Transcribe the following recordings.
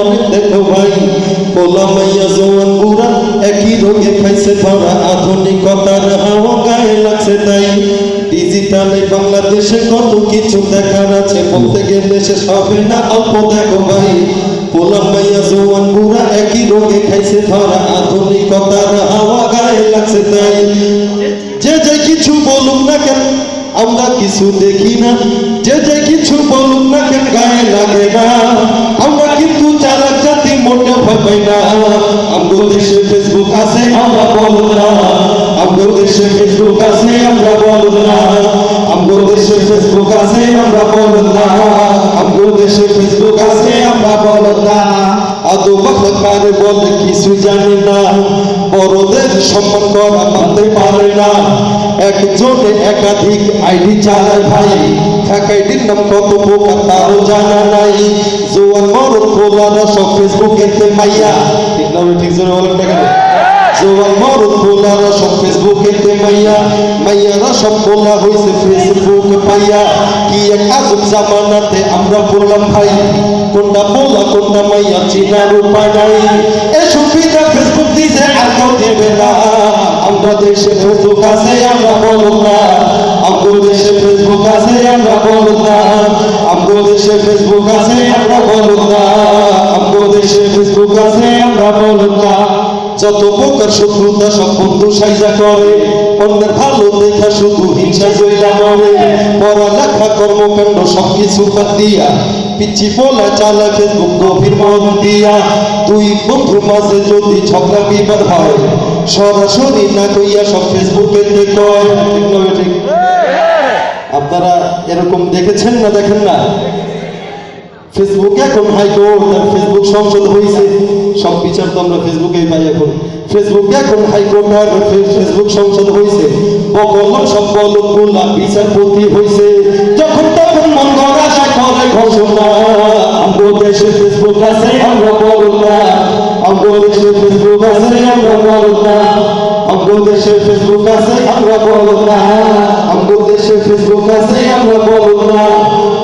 অনেক দেখো ভাই পোলা মাইয়া জোয়ান বুড়া একই রোগে খাইছে ধরা আধুনিকতার হাওয়া, গায়ে লাগছে তাই। ডিজিটালে বাংলাদেশে কত কিছু দেখার আছে, বলতে গেলে শেষ হবে না, অল্প দেখো ভাই। পোলা মাইয়া জোয়ান বুড়া একই রোগে খাইছে ধরা আধুনিকতার হাওয়া, গায়ে লাগছে তাই। যে যে কিছু বলুক না কেন, আমরা কিছু দেখি না। যে যে কিছু বলুক না কেন, গায়ে লাগে না। আমরা দেশে ফেসবুক আছে, আমরা বলব না। আমাদের দেশে ফেসবুক আছে, আমরা বলব না। আমাদের দেশে ফেসবুক আছে, আমরা বলব না। আমাদের দেশে ফেসবুক আছে, আমরা বলব না। আদৌ বাক্যকার বলে কিছু জানি না। বড়দের সম্মান করা মানতে পারে না। একজনে একাধিক আইডি চালায় ভাই। এক আইডির নাম কত প্রকার তারও জানা নাই। জোয়ান মরদ পোলারা সব ফেসবুকেতে মাইয়া। ভাই? ঠিক জোরে বলেন না কেন জোয়ান মরদ পোলারা সব ফেসবুকেতে মাইয়া, মাইয়ারা সব পোলা হইছে ফেসবুক পাইয়া। কি এক আজব জামানাতে আমরা বললাম, ভাই, কোনটা পোলা কোনটা মাইয়া চিনার উপায় নাই। এ সুবিধা ফেসবুক দিছে, আর কেউ দেবে না। আমরা দেশে ফেসবুক আছে, আমরা বলব না। আমাদের দেশে ফেসবুক আছে, আমরা বলব না। দেশে ফেসবুক আছে, আমরা বলব না। দেশে ফেসবুক আছে যত প্রকার শত্রুতা সব বন্ধু সাইজা করে অন্যের ভালো দেখা শুধু হিংসা জইলা মরে পড়ালেখা, কর্মকাণ্ড সব কিছু দিয়া, পিচ্ছি বলা চালা ফেসবুক গভীর মন দিয়া। দুই বন্ধুর মাঝে যদি ঝগড়া বিবার হয়, সরাসরি না কইয়া সব ফেসবুকে কয় ঠিক আপনারা এরকম দেখেছেন না দেখেন না? ফেসবুকে এখন হাইকোর্ট আর ফেসবুক সংসদ হয়েছে সব বিচার তো আমরা ফেসবুকেই পাই এখন। ফেসবুকে এখন হাইকোর্ট ফেসবুক সংসদ হয়েছে বলকুলা বিচারপতি হয়েছে যখন তখন ঘোষণা দেশে ফেসবুক আছে আমরা বলব না আমাদের দেশে ফেসবুক আছে আমরা বলব না দেশে ফেসবুক আছে আমরা বলব না দেশে ফেসবুক আছে আমরা বলব না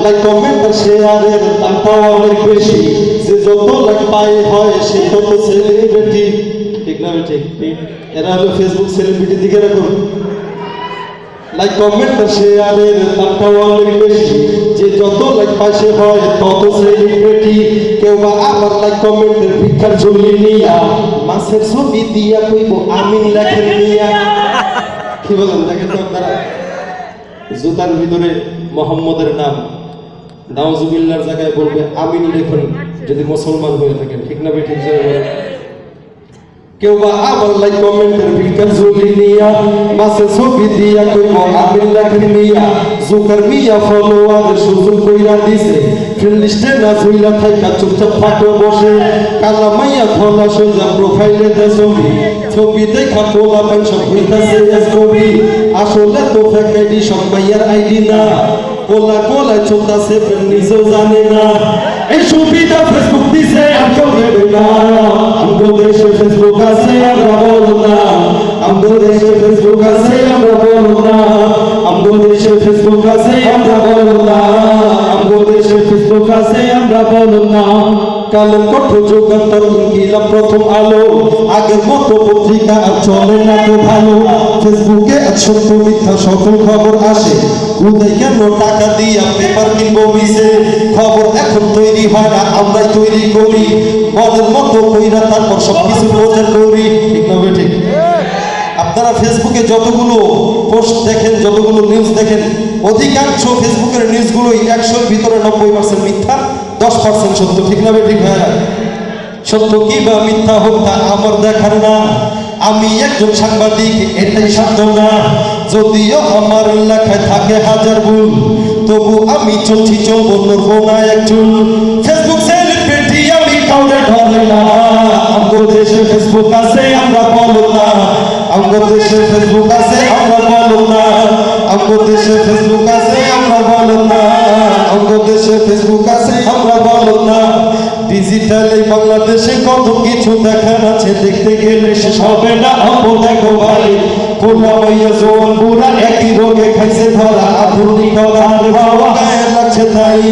লাইক কমেন্ট আর শেয়ারের দামটা অনেক বেশি। যে যত লাইক পায় হয় সে তত সেলিব্রিটি ঠিক না ঠিক এরা হলো ফেসবুক সেলিব্রিটি দিকে রাখুন লাইক কমেন্ট শেয়ারের দামটা অনেক বেশি। যে যত লাইক পাশে হয়, তত সেলিব্রিটি কেউ বা আবার লাইক কমেন্টের ভিক্ষার ঝুলি নিয়া, মাছের ছবি দিয়া কইব, আমিন লেখেন নিয়া কি বলেন দেখেন তো আপনারা? জুতার ভিতরে মোহাম্মদের নাম। নাওজুবিল্লার জায়গায় বলবে আমিন লেখুন যদি মুসলমান হয়ে থাকেন। ঠিক না ঠিক জায়গায় কেউ বা আবার লাইক কমেন্টের ভিকার ঝুলি নিয়া, মাসে ছবি দিয়া কইব আমিন লেখেন নিয়া। জুকার মিয়া ফলোয়ার সুযোগ কইরা দিছে। ফ্রেন্ড না ঝুইলা থাইকা চুপচাপ ফাটো বসে। কালা মাইয়া ধলা সোজা প্রোফাইলে দে ছবি। ছবি দেখা পোলা পাই সব হইতাছে কবি। আসলে তো ফেক সব মাইয়ার আইডি না। পোলা পোলা চলতাছে ফ্রেন্ড নিজেও জানে না। এই সুবিধা ফেসবুক দিছে আর কেউ দেবে না। আমাদের দেশে ফেসবুক আছে, আমরা বলব না। আমাদের দেশে ফেসবুক আছে, আমরা বলব না। আমাদের দেশে ফেসবুক আছে, আমরা বলব না। আমাদের দেশে ফেসবুক আছে, আমরা বলব না। কালের কঠোর যুগান্তর ইনকিলাব প্রথম আলো। আগের মতো পত্রিকা আর চলে না তো ভালো। সত্য মিথ্যা সকল খবর আসে। উদয় কেন টাকা দিয়া পেপার কিনবো মিশে খবর এখন তৈরি হয় না, আমরাই তৈরি করি। মদের মতো কইরা তারপর সব কিছু প্রচার করি। ঠিক না ঠিক আপনারা ফেসবুকে যতগুলো পোস্ট দেখেন, যতগুলো নিউজ দেখেন, অধিকাংশ ফেসবুকের নিউজগুলোই একশোর ভিতরে নব্বই পার্সেন্ট মিথ্যা, দশ পার্সেন্ট সত্য। ঠিক না ঠিক ভাইয়া সত্য কি বা মিথ্যা হোক তা আমার দেখার না। আমি একজন সাংবাদিক, এটাই সত্য না। যদিও আমার লেখায় থাকে হাজার ভুল, তবু আমি চলছি চলবো নড়বো না একজন ফেসবুক আমি না। আমাদের দেশে ফেসবুক আছে, আমরা বলো না। আমাদের দেশে ফেসবুক আছে, আমরা বলো না। আমাদের দেশে ফেসবুক আছে, আমরা বলো না। আমাদের দেশে ফেসবুক আছে, আমরা বলো না। ডিজিটালে বাংলাদেশে কত কিছু দেখার আছে দেখতে গেলে শেষ হবে না। অপর দেখো ভাই পোলা হইয়া জোয়ান বুড়া একই রোগে খাইছে ধরা। আধুনিকতার বাবা গায়ে লাগছে তাই।